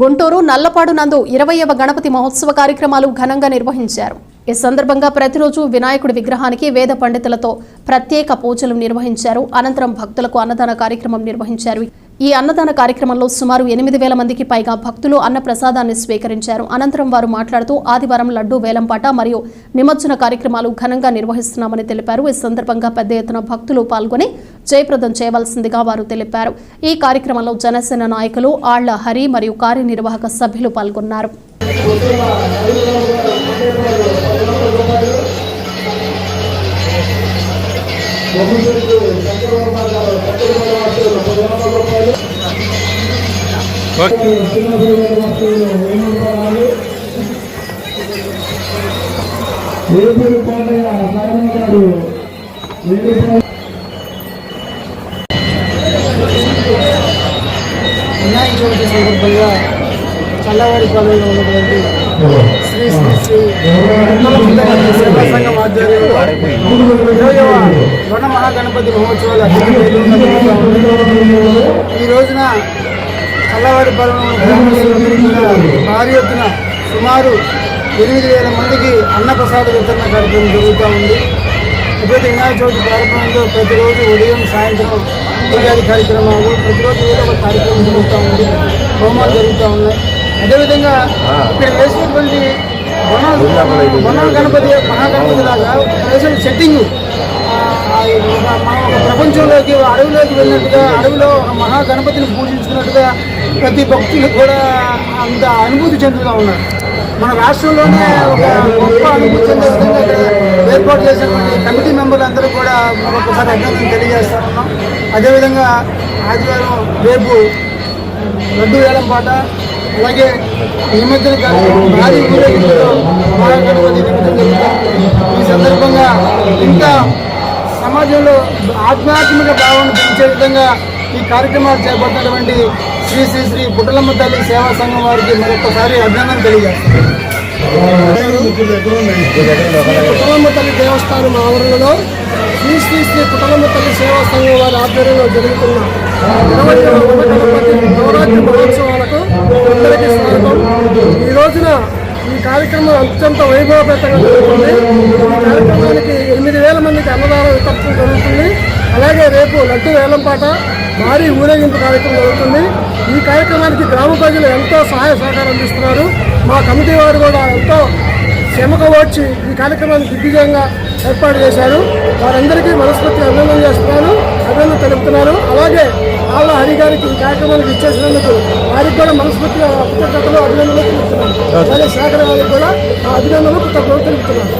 గుంటూరు నల్లపాడు నందు ఇరవయవ గణపతి మహోత్సవ కార్యక్రమాలు ఘనంగా నిర్వహించారు. ఈ సందర్భంగా ప్రతిరోజు వినాయకుడి విగ్రహానికి వేద పండితులతో ప్రత్యేక పూజలు నిర్వహించారు. అనంతరం భక్తులకు అన్నదాన కార్యక్రమం నిర్వహించారు. ఈ అన్నదాన కార్యక్రమంలో సుమారు ఎనిమిది వేల మందికి పైగా భక్తులు అన్న ప్రసాదాన్ని స్వీకరించారు. అనంతరం వారు మాట్లాడుతూ ఆదివారం లడ్డూ వేలంపాట మరియు నిమజ్జన కార్యక్రమాలు ఘనంగా నిర్వహిస్తున్నామని తెలిపారు. ఈ సందర్భంగా పెద్ద ఎత్తున భక్తులు పాల్గొని జయప్రదం చేయవలసిందిగా వారు తెలిపారు. ఈ కార్యక్రమంలో జనసేన నాయకులు ఆళ్ళ హరి మరియు కార్యనిర్వాహక సభ్యులు పాల్గొన్నారు. ఏపూరు కొండయ్య నారాయణ గారు వెయ్యి వినాయక చవితి సందర్భంగా చల్లవారి పాలనలో ఉన్నటువంటి శ్రీ శ్రీ శ్రీ సేవా సంఘం ఆధ్వర్యంలో రుణ మహాగణపతి మహోత్సవాలు ఈ రోజున చల్లవారి పాలన భారీ ఎత్తున సుమారు ఎనిమిది వేల మందికి అన్నప్రసాద వితరణ కార్యక్రమం జరుగుతూ ఉంది ఎప్పుడైతే వినాయక చవితి ప్రారంభంలో ప్రతిరోజు ఉదయం సాయంత్రం పూజాది కార్యక్రమాలు ప్రతిరోజు ఏదో ఒక కార్యక్రమం జరుగుతూ ఉంది హోమాలు జరుగుతూ ఉన్నాయి. అదేవిధంగా ఇక్కడ వేసినటువంటి వనాల గణపతి మహాగణపతి లాగా వేసిన సెట్టింగ్. మనం ప్రపంచంలోకి అడవిలోకి వెళ్ళినట్టుగా అడవిలో మహాగణపతిని పూజించుకున్నట్టుగా ప్రతి భక్తులు కూడా అంత అనుభూతి చెందుతూ ఉన్నారు. మన రాష్ట్రంలోనే ఒక గొప్ప అనుభూతి చెందే విధంగా ఏర్పాటు చేసినటువంటి కమిటీ మెంబర్లందరూ కూడా మరొకసారి అభినందన తెలియజేస్తా ఉన్నాం అదేవిధంగా ఆదివారం రేపు రెండు వేలం పాట అలాగే నిమజ్జన కార్యక్రమం భారీ ఊరేగింపుతో ఈ సందర్భంగా ఇంకా సమాజంలో ఆధ్యాత్మిక భావన పెంచే విధంగా ఈ కార్యక్రమాలు చేపట్టినటువంటి శ్రీ శ్రీ శ్రీ పుట్టలమ్మ తల్లి సేవా సంఘం వారికి మరొకసారి అభినందన తెలియజేస్తాను. కుటుంబ తల్లి దేవస్థానం ఆవరణలో శ్రీ శ్రీ శ్రీ పుట్టలమ్మ తల్లి సేవా సంఘం వారి ఆధ్వర్యంలో జరుగుతున్న ఇరవై నవరాత్రి మహోత్సవాలకు అందరికీ స్వాగతం. ఈ రోజున ఈ కార్యక్రమం అత్యంత వైభవపేతంగా జరుగుతుంది. ఈ కార్యక్రమానికి ఎనిమిది వేల మందికి అన్నదానం వితరణ జరుగుతుంది. అలాగే రేపు లడ్డు వేలంపాట భారీ ఊరేగింపు కార్యక్రమం జరుగుతుంది. ఈ కార్యక్రమానికి గ్రామ ప్రజలు ఎంతో సహాయ సహకారం అందిస్తున్నారు. మా కమిటీ వారు కూడా ఎంతో శ్రమకు వచ్చి ఈ కార్యక్రమాన్ని దిగ్విజయంగా ఏర్పాటు చేశారు. వారందరికీ మనస్ఫూర్తిగా అభినందన చేస్తున్నాను. అభినందన తెలుపుతున్నాను. అలాగే ఆళ్ళ హరి గారికి ఈ కార్యక్రమానికి ఇచ్చేసినందుకు వారికి కూడా మనస్ఫూర్తిగా కృతజ్ఞతలు అభినందనలు తెలుపుతున్నాను. అలాగే శాఖ వారికి కూడా ఆ అభినందనలు కృతజ్ఞతలు తెలుపుతున్నాను.